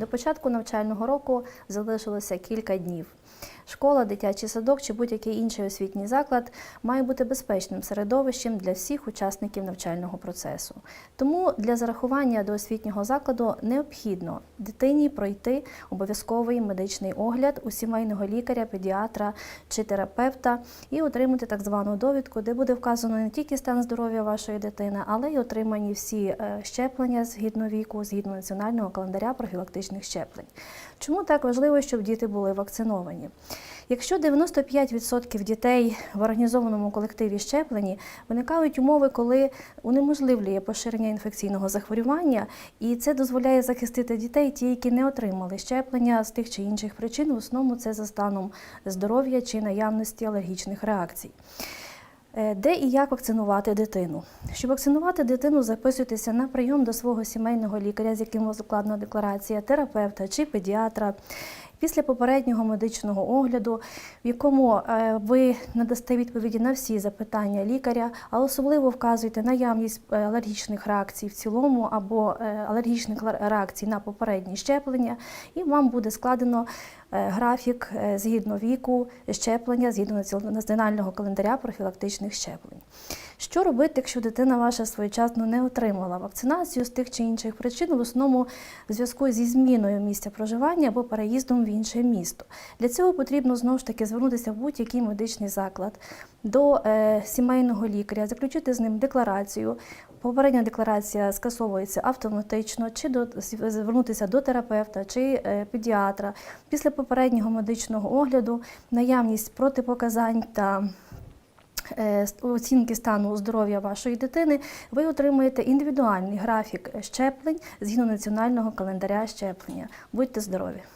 До початку навчального року залишилося кілька днів. Школа, дитячий садок чи будь-який інший освітній заклад має бути безпечним середовищем для всіх учасників навчального процесу. Тому для зарахування до освітнього закладу необхідно дитині пройти обов'язковий медичний огляд у сімейного лікаря, педіатра чи терапевта і отримати так звану довідку, де буде вказано не тільки стан здоров'я вашої дитини, але й отримані всі е, щеплення згідно віку, згідно національного календаря профілактичних щеплень. Чому так важливо, щоб діти були вакциновані? Якщо 95% дітей в організованому колективі щеплені, виникають умови, коли унеможливлює поширення інфекційного захворювання, і це дозволяє захистити дітей, ті, які не отримали щеплення з тих чи інших причин. В основному це за станом здоров'я чи наявності алергічних реакцій. Е, Де і як вакцинувати дитину? Щоб вакцинувати дитину, записуйтеся на прийом до свого сімейного лікаря, з яким вас укладена декларація, терапевта чи педіатра. Після попереднього медичного огляду, в якому е, ви надасте відповіді на всі запитання лікаря, а особливо вказуєте наявність е, алергічних реакцій в цілому або алергічних реакцій на попередні щеплення, і вам буде складено графік згідно віку щеплення, згідно націон- національного календаря профілактичних щеплень. Що робити, якщо дитина ваша своєчасно не отримала вакцинацію з тих чи інших причин, в основному в зв'язку зі зміною місця проживання або переїздом в інше місто? Для цього потрібно знову ж таки звернутися в будь-який медичний заклад до е, сімейного лікаря, заключити з ним декларацію. Попередня декларація скасовується автоматично, чи до звернутися до терапевта чи е, педіатра. Після попереднього медичного огляду наявність протипоказань та оцінки стану здоров'я вашої дитини, ви отримуєте індивідуальний графік щеплень згідно національного календаря щеплення. Будьте здорові!